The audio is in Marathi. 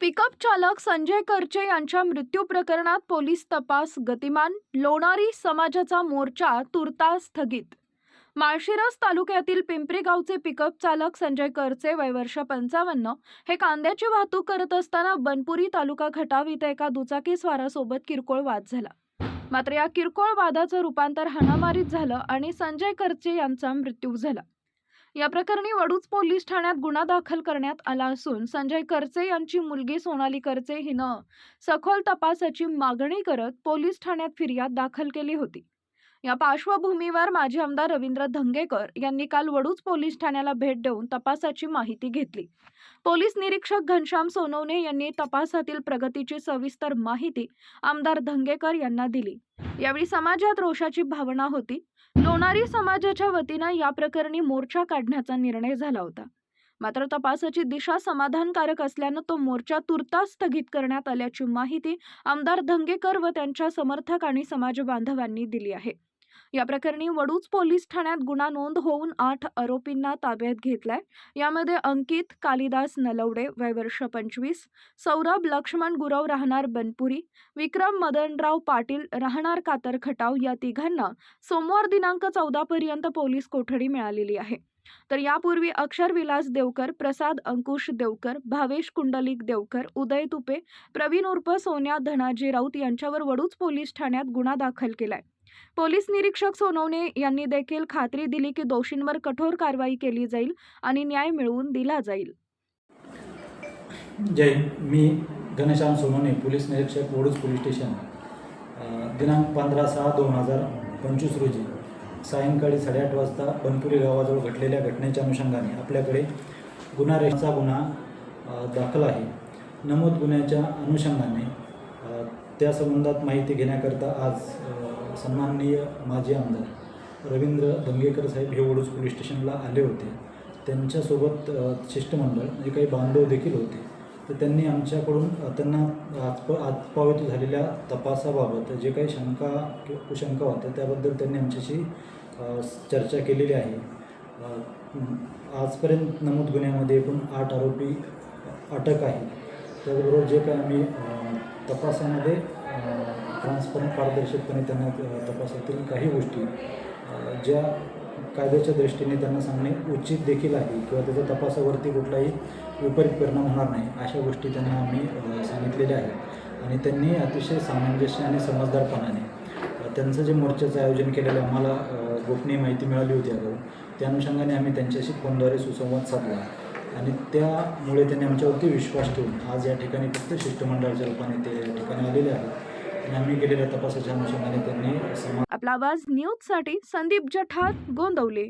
पिकअप चालक संजय करचे यांच्या मृत्यू प्रकरणात पोलीस तपास गतिमान लोणारी समाजाचा मोर्चा तुर्तास स्थगित. माळशिरस तालुक्यातील पिंपरी गावचे पिकअप चालक संजय करचे वय वर्ष पंचावन्न हे कांद्याची वाहतूक करत असताना बनपुरी तालुका खटाव इथं एका दुचाकी स्वारासोबत किरकोळ वाद झाला. मात्र या किरकोळ वादाचं रूपांतर हाणामारीत झालं आणि संजय करचे यांचा मृत्यू झाला. या प्रकरणी वडूज पोलीस ठाण्यात गुन्हा दाखल करण्यात आला असून संजय करचे यांची मुलगी सोनाली करचे हिनं सखोल तपासाची मागणी करत पोलीस ठाण्यात फिर्याद दाखल केली होती. या पार्श्वभूमीवर माजी आमदार रवींद्र धंगेकर यांनी काल वडूज पोलीस ठाण्याला भेट देऊन तपासाची माहिती घेतली. पोलीस निरीक्षक घनश्याम सोनवणे यांनी तपासातील प्रगतीची सविस्तर माहिती आमदार धंगेकर यांना दिली. यावेळी समाजात रोषाची भावना होती. लोणारी समाजाच्या वतीनं या प्रकरणी मोर्चा काढण्याचा निर्णय झाला होता. मात्र तपासाची दिशा समाधानकारक असल्यानं तो मोर्चा तुर्तास स्थगित करण्यात आल्याची माहिती आमदार धंगेकर व त्यांच्या समर्थक आणि समाज बांधवांनी दिली आहे. या प्रकरणी वडूज पोलीस ठाण्यात गुन्हा नोंद होऊन आठ आरोपींना ताब्यात घेतलाय. यामध्ये अंकित कालिदास नलवडे वय वर्ष पंचवीस सौरभ लक्ष्मण गुरव राहणार बनपुरी विक्रम मदनराव पाटील राहणार कातर खटाव या तिघांना सोमवार दिनांक चौदा पर्यंत पोलीस कोठडी मिळालेली आहे. तर यापूर्वी अक्षर विलास देवकर प्रसाद अंकुश देवकर भावेश कुंडलिक देवकर उदय तुपे प्रवीण उर्फ सोन्या धनाजी राऊत यांच्यावर वडूज पोलीस ठाण्यात गुन्हा दाखल केलाय. पोलीस निरीक्षक सोनवणे यांनी देखील खात्री दिली की दोषींवर कठोर कारवाई केली जाईल आणि न्याय मिळवून दिला जाईल. जय मी घनश्याम सोनवणे पोलीस निरीक्षक वडूज पोलीस स्टेशन. दिनांक पंधरा सहा दोन हजार पंचवीस रोजी सायंकाळी साडेआठ वाजता बनपुरी गावाजवळ घडलेल्या घटनेच्या अनुषंगाने आपल्याकडे गुन्हा रेषाचा गुन्हा दाखल आहे. नमूद गुन्ह्याच्या अनुषंगाने त्या संबंधात माहिती घेण्याकरता आज सन्माननीय माजी आमदार रवींद्र दंगेकर साहेब हे वडूज पोलीस स्टेशनला आले होते. त्यांच्यासोबत शिष्टमंडळ म्हणजे काही बांधव देखील होते. तर त्यांनी आमच्याकडून त्यांना आजप आजपावेत झालेल्या तपासाबाबत जे काही शंका किंवा कुशंका होत्या त्याबद्दल त्यांनी आमच्याशी चर्चा केलेली आहे. आजपर्यंत नमूद गुन्ह्यामध्ये एकूण आठ आरोपी अटक आहे. त्याचबरोबर जे काही आम्ही तपासामध्ये ट्रान्सपरंट पारदर्शकपणे त्यांना तपासातील काही गोष्टी ज्या कायद्याच्या दृष्टीने त्यांना सांगणे उचित देखील आहे किंवा त्याच्या तपासावरती कुठलाही विपरीत परिणाम होणार नाही अशा गोष्टी त्यांना आम्ही सांगितलेल्या आहेत. आणि त्यांनी अतिशय सामंजस्य आणि समजदारपणाने त्यांचं जे मोर्चाचं आयोजन केलेलं आम्हाला गोपनीय माहिती मिळाली होती अगोदर त्या अनुषंगाने आम्ही त्यांच्याशी फोनद्वारे सुसंवाद साधला आणि त्यामुळे त्यांनी आमच्यावरती विश्वास ठेवून आज या ठिकाणी फक्त शिष्टमंडळाच्या रूपाने ते या ठिकाणी आलेले आहेत. आणि केलेल्या तपासाच्या अनुषंगाने त्यांनी आपला आवाज न्यूजसाठी संदीप जठार गोंदवले.